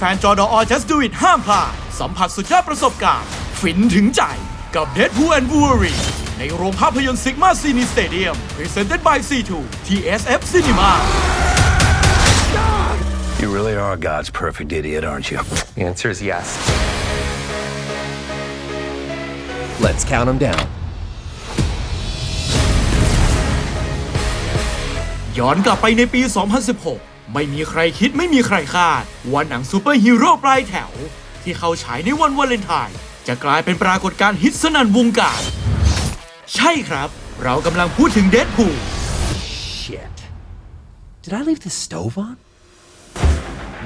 ฟนๆจอดอ Just Do It ห้ามพลาดสัมผัสสุดยอดประสบการณ์ ฟินถึงใจกับ Deadpool and Wolverine ในโรงภาพยนตร์ Sigma Cine Stadium Presented by C2 TSF Cinema You really are God's perfect idiot, aren't you? The answer is yes. Let's count them down. ย้อนกลับไปในปี 2016 ไม่มีใครคิดไม่มีใครคาดว่าหนังซูเปอร์ฮีโร่ปลายแถว ที่เข้าฉายในวันวาเลนไทน์จะกลายเป็นปรากฏการณ์ฮิตสนั่นวงการ ใช่ครับ เรากำลังพูดถึงเด p พูล Shit. Did I leave the stove on?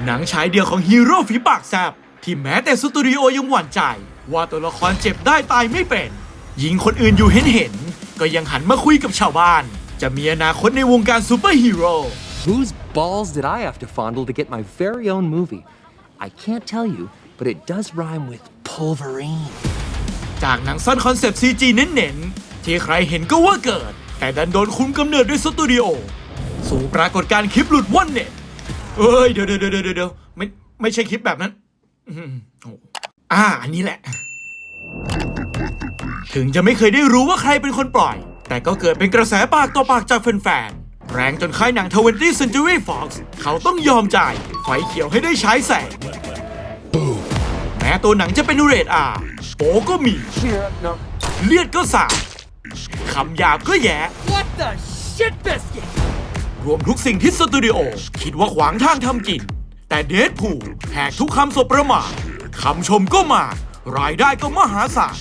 หนังฉายเดียวของฮีโร่ฝีปากแซบที่แม้แต่สตูดิโอยังหวั่นใจ ว่าตัวละครเจ็บได้ตายไม่เป็นยิงคนอื่นอยู่เห็นเห็นๆก็ยังหันมาคุยกับชาวบ้าน จะมีอนาคตในวงการซูเปอร์ฮีโร่ Whose balls did I have to fondle to get my very own movie? I can't tell you, but it does rhyme with pulverine. จากหนังสั้นคอนเซปต์ CG เน้นๆ ที่ใครเห็นก็ว่าเกิด แต่ดันโดนคุมกำเนิดด้วยสตูดิโอ สู่ปรากฏการณ์คลิปหลุดว่อนเน็ตเอ้ย เดี๋ยวเดี๋ยวเดี๋ยวเดี๋ยวไม่ไม่ใช่คลิปแบบนั้นอ่า อันนี้แหละ ถึงจะไม่เคยได้รู้ว่าใครเป็นคนปล่อย แต่ก็เกิดเป็นกระแสปากต่อปากจากแฟน แรงจนค่ายหนัง 20th Century Fox เขาต้องยอมจ่าย ไฟเขียวให้ได้ใช้แสง แม้ตัวหนังจะเป็นเรทอาโปก็มี เลือดก็สาดคำหยาบก็แย่ What the shit biscuit รวมทุกสิ่งที่สตูดิโอ คิดว่าขวางทางทำกิน แต่เดดพูลแหกทุกคำสบประมาทคำชมก็มารายได้ก็มหาศาล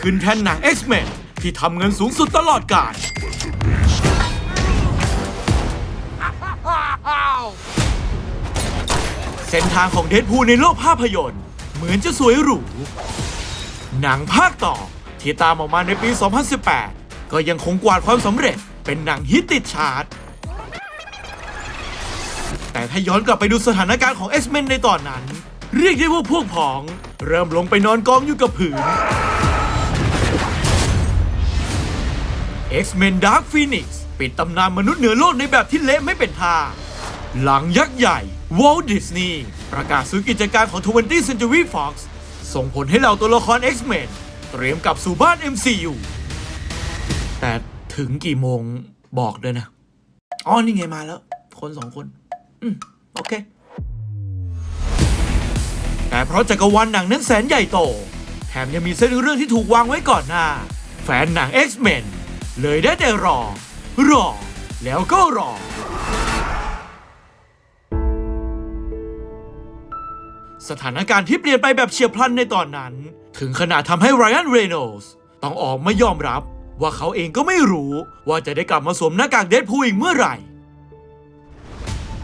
ขึ้นแทนหนัง X-Men ที่ทำเงินสูงสุดตลอดกาล เส้นทางของเดดพูลในโลกภาพยนตร์ เหมือนจะสวยหรู หนังภาคต่อที่ตามออกมาในปี 2018 ก็ยังคงกวาดความสำเร็จเป็นหนังฮิตติดชาร์ตแต่ถ้าย้อนกลับไปดูสถานการณ์ของ X-Men ในตอนนั้น เรียกได้ว่าพวกพ้อง เริ่มลงไปนอนกองอยู่กับผืน X-Men Dark Phoenix ปิดตำนานมนุษย์เหนือโลกในแบบที่เละไม่เป็นท่า หลังยักษ์ใหญ่ Walt Disney ประกาศซื้อกิจการของ 20th Century Fox ส่งผลให้เหล่าตัวละคร X-Men เตรียมกลับสู่บ้าน MCU แต่ถึงกี่โมงบอกด้วยนะ อ๋อ นี่ไงมาแล้ว คนสองคน อืม โอเค แต่เพราะจักรวาลหนังนั้นแสนใหญ่โต แถมยังมีเส้นเรื่องที่ถูกวางไว้ก่อนหน้า แฟนหนัง X-Men เลยได้แต่รอ รอ แล้วก็รอ สถานการณ์ที่เปลี่ยนไปแบบเฉียบพลันในตอนนั้น ถึงขนาดทำให้ไรอันเรโนสต้องออกมายอมรับ ว่าเขาเองก็ไม่รู้ว่าจะได้กลับมาสวมหน้ากากเดดพูลอีกเมื่อไหร่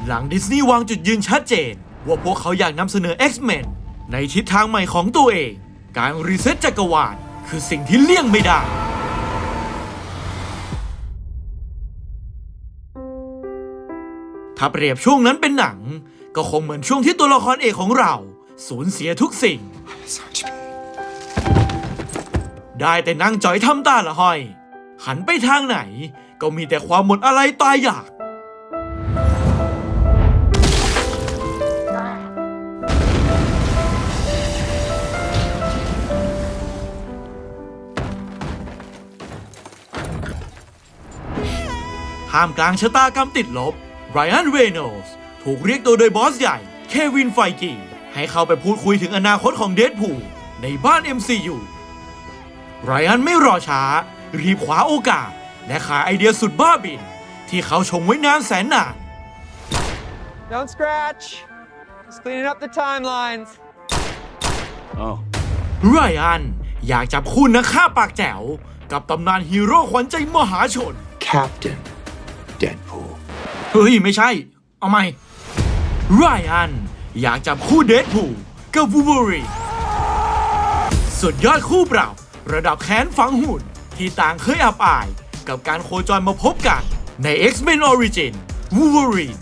หลังดิสนีย์วางจุดยืนชัดเจน ว่าพวกเขาอยากนำเสนอ X-Men ในทิศทางใหม่ของตัวเอง การรีเซ็ตจักรวาลคือสิ่งที่เลี่ยงไม่ได้ถ้าเปรียบช่วงนั้นเป็นหนัง ก็คงเหมือนช่วงที่ตัวละครเอกของเรา สูญเสียทุกสิ่ง ได้แต่นั่งจ่อยทำตาละห้อย หันไปทางไหน ก็มีแต่ความหมดอะไรตายอยาก ท่ามกลางชะตากรรมติดลบไรอันเรโนสถูกเรียกตัวโดยบอสใหญ่ เควินไฟกี ให้เข้าไปพูดคุยถึงอนาคตของเดดพูลในบ้าน MCU ไรอันไม่รอช้า รีบคว้าโอกาส และขายไอเดียสุดบ้าบิน ที่เขาชงไว้นานแสนนาน Don't scratch. Just cleaning up the timelines. Oh. ไรอันอยากจับคู่นักฆ่าปากแจ๋ว กับตำนานฮีโร่ขวัญใจมหาชน Captain Deadpool. เฮ้ย ไม่ใช่ เอาใหม่ไรอัน อยากจับคู่เดดพูลกับวู l เ e อรีสุดยอดคู่ปรับระดับแค้นฝังหุ่นที่ต่างเคยอับอาย กับการโคจรมาพบกันใน X-Men Origin Wolverine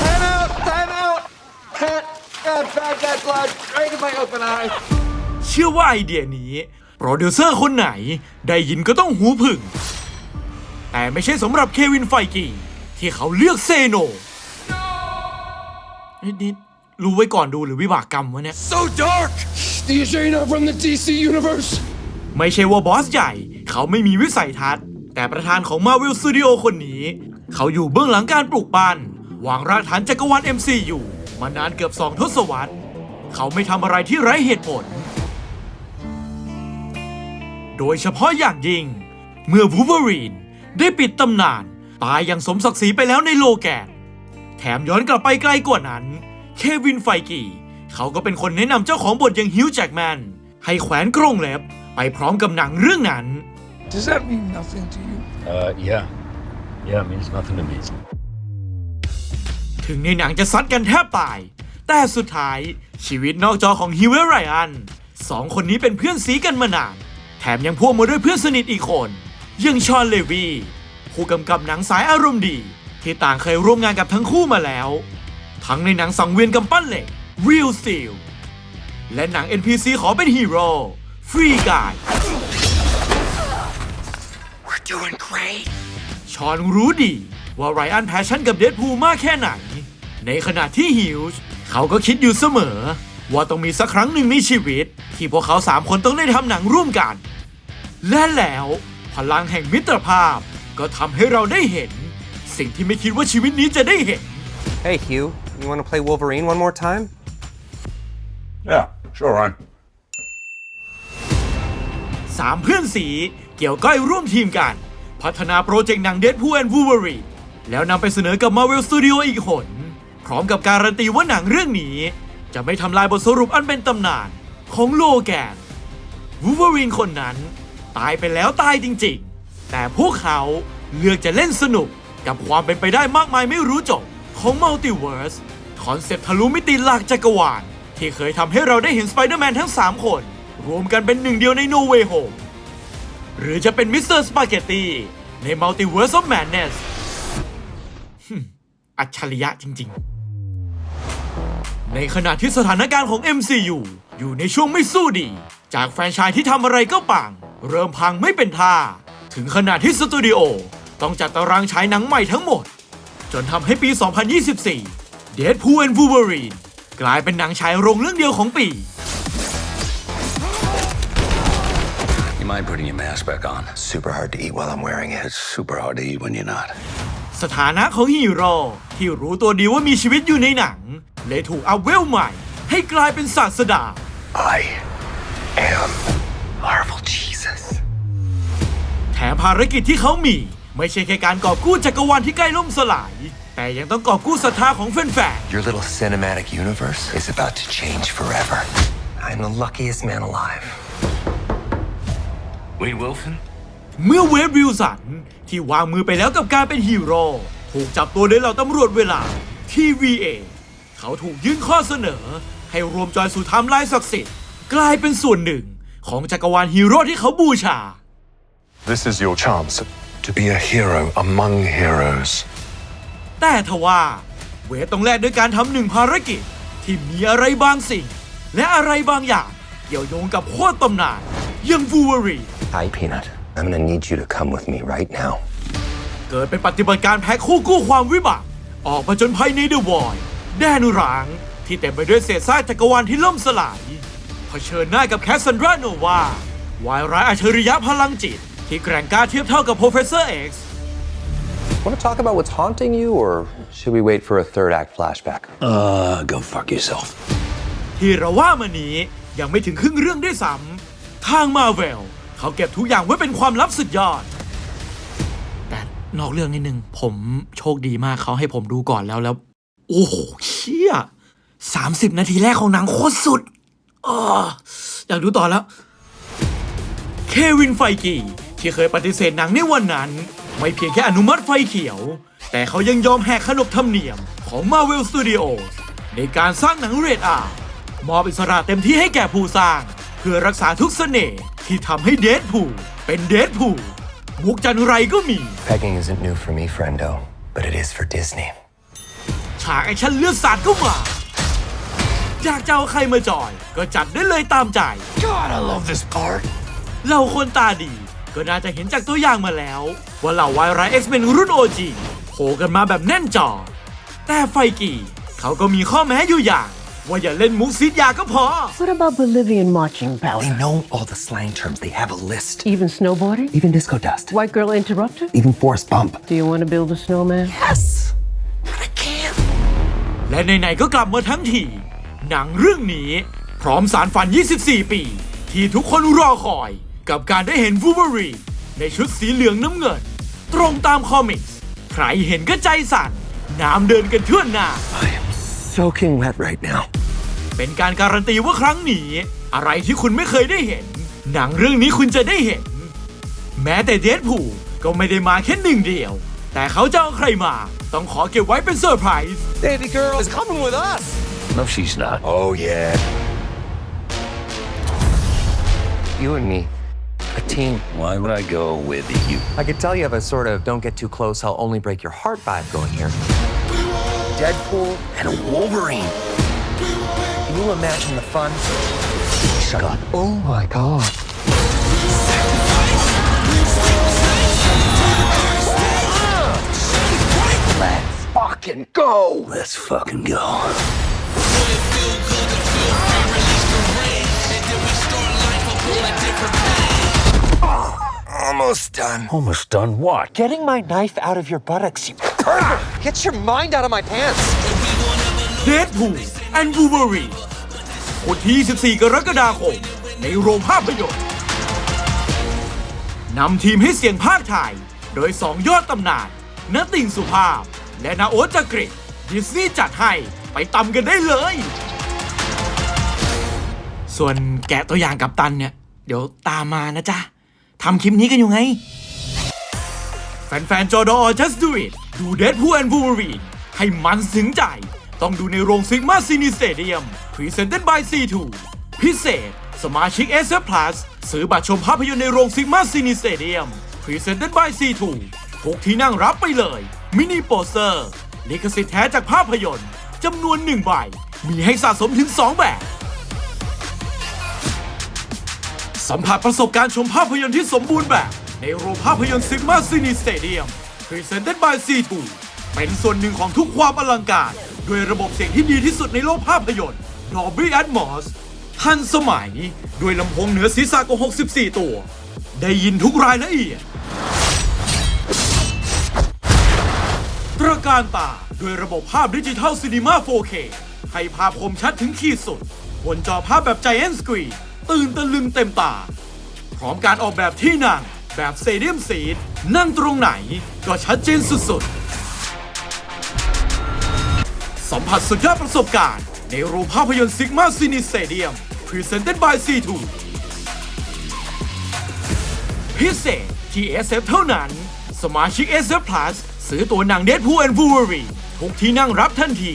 Time out! Time out! Pat! God, bad, bad blood! Right in my open eye! เชื่อว่าไอเดียนี้ โปรดิวเซอร์คนไหน ได้ยินก็ต้องหูผึ่ง แต่ไม่ใช่สำหรับเควินไฟกีที่เขาเลือกเซโนนิดนิดรู้ไว้ก่อนดูหรือวิบากกรรมวะเนี่ย So dark! The Ajana from the DC Universe! ไม่ใช่ว่าบอสใหญ่ เขาไม่มีวิสัยทัศน์ แต่ประธานของ Marvel Studio คนนี้ เขาอยู่เบื้องหลังการปลูกปั้นวางรากฐานจักรวาล MCU มานานเกือบสองทศวรรษ เขาไม่ทำอะไรที่ไร้เหตุผล โดยเฉพาะอย่างยิ่ง เมื่อวูเวอรีน ได้ปิดตำนาน ตายอย่างสมศักดิ์ศรีไปแล้วในโลแกน แถมย้อนกลับไปไกลกว่านั้น เควินไฟกีเขาก็เป็นคนแนะนำเจ้าของบทอย่างฮิวจ์แจ็กแมนให้แขวนกรงเล็บไปพร้อมกับหนังเรื่องนั้น Does that mean nothing to you? Uh, yeah. Yeah, it means nothing to me. ถึงในหนังจะซัดกันแทบตาย แต่สุดท้ายชีวิตนอกจอของฮิวเวอร์ไรอันสองคนนี้เป็นเพื่อนซีกันมานาน แถมยังพ่วงมาด้วยเพื่อนสนิทอีกคนอ ย่างชอนเลวีผู้กำกับหนังสายอารมณ์ดี ที่ต่างเคยร่วมงานกับทั้งคู่มาแล้ว ทั้งในหนังสังเวียนกำปั้นเหล็ก Real Steel และหนัง NPC ขอเป็นฮีโร่ Free Guy We're doing great. ชอนรู้ดีว่าไรอันแพชชั่นกับเดดพูลมากแค่ไหน ในขณะที่ฮิวส์เขาก็คิดอยู่เสมอ ว่าต้องมีสักครั้งหนึ่งในชีวิต ที่พวกเขาสามคนต้องได้ทำหนังร่วมกัน และแล้วพ ลังแห่งมิตรภาพ ก็ทำให้เราได้เห็น สิ่งที่ไม่คิดว่าชีวิตนี้จะได้เห็น Hey, Hugh, you want to play Wolverine one more time? Yeah, sure, Ryan. สามเพื่อนสีเกี่ยวก้อยร่วมทีมกัน พัฒนาโปรเจกต์หนังเด p พู o แอน w ูเวอรีแล้วนำไปเสนอกับ Marvel Studio อีกหน พร้อมกับการันตีว่าหนังเรื่องนี้ จะไม่ทำลายบทสรุปอันเป็นตำนานของโลแกนวูเวอรีนคนนั้น ตายไปแล้วตายจริงๆ แต่พวกเขาเลือกจะเล่นสนุกกับความเป็นไปได้มากมายไม่รู้จบของมัลติเวิร์สคอนเซปต์ทะลุมิติหลักจักรวาลที่เคยทำให้เราได้เห็นสไปเดอร์แมนทั้ง 3 คน รวมกันเป็นหนึ่งเดียวใน No Way Home หรือจะเป็นมิสเตอร์สปาเกตตีใน Multiverse of Madness หึ่มอัจฉริยะจริงๆ ในขณะที่สถานการณ์ของ MCU อยู่ในช่วงไม่สู้ดี จากแฟนชส์ที่ทำอะไรก็ปัง เริ่มพังไม่เป็นท่า ถึงขนาดที่สตูดิโอต้องจัดตารางฉายหนังใหม่ทั้งหมด จนทำให้ปี 2024 Deadpool and Wolverine กลายเป็นหนังฉายโรงเรื่องเดียวของปี You mind putting your mask back on? Super hard to eat while I'm wearing it. It's super hard to eat when you're not. สถานะของฮีโร่ที่รู้ตัวดีว่ามีชีวิตอยู่ในหนัง เลยถูกอัพเวลใหม่ ให้กลายเป็นศาสดา I am แถมภารกิจที่เขามี ไม่ใช่แค่การกอบกู้จักรวาลที่ใกล้ล่มสลาย แต่ยังต้องกอบกู้ศรัทธาของแฟน Your little cinematic universe is about to change forever. I'm the luckiest man alive. Wade Wilson? ๆเมื่อเวฟวิลสัน ที่วางมือไปแล้วกับการเป็นฮีโร่ถูกจับตัวโดยเหล่าตำรวจเวลา TVA เขาถูกยื่นข้อเสนอ ให้รวมจอยสู่ไทม์ไลน์ศักดิ์สิทธิ์กลายเป็นส่วนหนึ่งของจักรวาลฮีโร่ที่เขาบูชา This is your chance to be a hero among heroes. แต่ทว่าเวทต้องแลกด้วยการทำหนึ่งภารกิจ ที่มีอะไรบางสิ่ง และอะไรบางอย่าง เกี่ยวโยงกับโคตรตำนานอยังวูเวอรี Hi, Peanut. I'm gonna need you to come with me right now. เกิดเป็นปฏิบัติการแพ็คคู่กู้ความวิบัติ ออกมาจนภัยในเดอะวอยแดนร้าง ที่เต็มไปด้วยเศษซากจักรวาลที่ล่มสลายเผชิญหน้ากับแคสซันดราโนวาวายร้ายอัจฉริยะพลังจิต ที่แกร่งกล้าเทียบเท่ากับ Professor X Want to talk about what's haunting you, or should we wait for a third act flashback? Uh, go fuck yourself. ที่เราว่ามานี้ยังไม่ถึงครึ่งเรื่องด้วยซ้ำทางมาเวลเขาเก็บทุกอย่างไว้เป็นความลับสุดยอด แต่นอกเรื่องนิดนึง ผมโชคดีมากเขาให้ผมดูก่อนแล้วแล้ว โอ้โหเชี่ยสามสิบนาทีแรกของหนังโคตรสุดอออยากดูต่อแล้ว เควินไฟกี ที่เคยปฏิเสธหนังในวันนั้น ไม่เพียงแค่อนุมัติไฟเขียว แต่เขายังยอมแหกขนบธรรมเนียมของ Marvel Studios ในการสร้างหนังเรทอาร์มอบอิสระเต็มที่ให้แก่ผู้สร้าง เพื่อรักษาทุกเสน่ห์ที่ทำให้เดดพูเป็นเดดพูมุกจันไรก็มี Pegging isn't new for me, friendo, but it is for Disney. ฉากแอคชั่นเลือดสาดก็มาอยากจะเอาใครมาจอย ก็จัดได้เลยตามใจ God, I love this part. เราคนตาดี ก็น่าจะเห็นจากตัวอย่างมาแล้ว ว่าเหล่าวายร้าย X-Men รุ่น OG โหผล่กันมาแบบแน่นจอ แต่ไฟกี่เขาก็มีข้อแม้อยู่อย่าง ว่าอย่าเล่นมุกซิดยาก็พอ What about Bolivian marching They powder? know all the slang terms. They have a list. Even snowboarding? Even disco dust. White girl interrupter? Even forest bump. Do you want to build a snowman? Yes! But I can't. และไหนๆก็กลับมาทั้งที หนังเรื่องนี้ พร้อมสารฝัน 24 ปี ที่ทุกคนรอคอย กับการได้เห็นวูเวอรีในชุดสีเหลืองน้ำเงิน ตรงตามคอมิกส์ใครเห็นก็ใจสั่นน้ำเดินกันทั่วหน้า I am soaking wet right now. เป็นการการันตีว่าครั้งนี้ อะไรที่คุณไม่เคยได้เห็น หนังเรื่องนี้คุณจะได้เห็น แม้แต่เดดพูลก็ไม่ได้มาแค่หนึ่งเดียว แต่เขาจะเอาใครมา ต้องขอเก็บไว้เป็นเซอร์ไพรส์ Baby girl is coming with us. No, she's not. Oh, yeah. You and me, a team. Why would I go with you? I could tell you have a sort of don't get too close, I'll only break your heart vibe going here. Deadpool and a Wolverine. Can you imagine the fun? Shut up. Oh my god. Let's fucking go. Let's fucking go. Almost done. Almost done what? Getting my knife out of your buttocks, you pervert! Get your mind out of my pants! เดดพูลแอนด์วูเวอรีวันที่ 14 กรกฎาคม ในโรงภาพยนตร์นำทีมให้เสียงภาคไทย โดย2ยอดตำนานนติงสุภาพ และนาโอ๊ตจักริดดิสนีย์จัดให้ไปตำกันได้เลย ส่วนแกะตัวอย่างกับตันเนี่ย เดี๋ยวตามมานะจ๊ะ ทำคลิปนี้กันอยู่ไง แฟนๆจอดอ just do it ดู Deadpool and Wolverine ให้มันถึงใจ ต้องดูในโรงซิกมาซีนีสเตเดียม Presented by C2 พิเศษ สมาชิก s Plus ซื้อบัตรชมภาพยนตร์ในโรงซิกมาซีนีสเตเดียม Presented by C2 ทุกที่นั่งรับไปเลย มินิโปสเตอร์ ลิขสิทธิ์แท้จากภาพยนตร์จำนวนหนึ่งใบ มีให้สะสมถึง 2 แบบ สัมผัสประสบการณ์ชมภาพยนตร์ที่สมบูรณ์แบบ ในโรงภาพยนตร์ซิกมาซีนีสเตเดียม Presented by C2 เป็นส่วนหนึ่งของทุกความอลังการ ด้วยระบบเสียงที่ดีที่สุดในโลกภาพยนตร์ Dolby Atmos ทันสมัย ด้วยลำโพงเหนือศีรษะกว่า64 ตัว ได้ยินทุกรายละเอียด ตระการตาด้วยระบบภาพดิจิทัลซีนีมา 4K ให้ภาพคมชัดถึงขีดสุด บนจอภาพแบบ Giant Screen ตื่นตะลึงเต็มตา พร้อมการออกแบบที่นั่งแบบเตเดียมซีดนั่งตรงไหนก็ชัดเจนสุดๆ สัมผัสสุดยอดประสบการณ์ ในโรงภาพยนตร์ซิกมาซีนิสเตเดียม Presented by C2 พิเศษที่ SF เท่านั้น สมาชิก SF Plus ซื้อตัวหนัง Deadpool and Wolverine ทุกที่นั่งรับทันที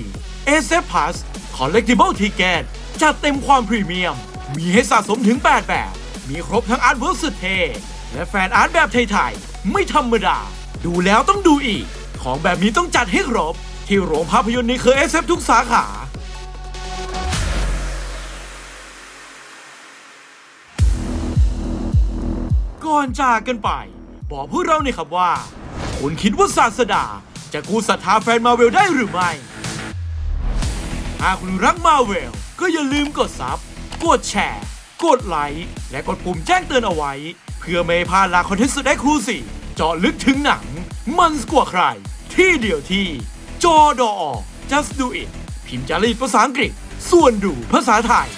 SF Plus Collectible Ticket จัดเต็มความพรีเมียม มีให้สะสมถึง 8 แบบ มีครบทั้งอาร์ตเวิร์กสุดเท่และแฟนอาร์ตแบบไทยๆ ไม่ธรรมดา ดูแล้วต้องดูอีก ของแบบนี้ต้องจัดให้ครบ ที่โรงภาพยนตร์ในเครือ SF ทุกสาขาก่อนจากกันไป บอกพวกเราหน่อยครับว่า คุณคิดว่าศาสดา จะกู้ศรัทธาแฟนมาเวลได้หรือไม่ถ้าคุณรักมาเวลก็อย่าลืมกดซับ กดแชร์ กดไลค์ และกดปุ่มแจ้งเตือนเอาไว้ เพื่อไม่พลาดลาคอนเทนต์สุดได้ครูสิเจาะลึกถึงหนัง มันกว่าใคร ที่เดียวที่ จอดอ just do it พิมพ์จารีตภาษาอังกฤษ ส่วนดูภาษาไทย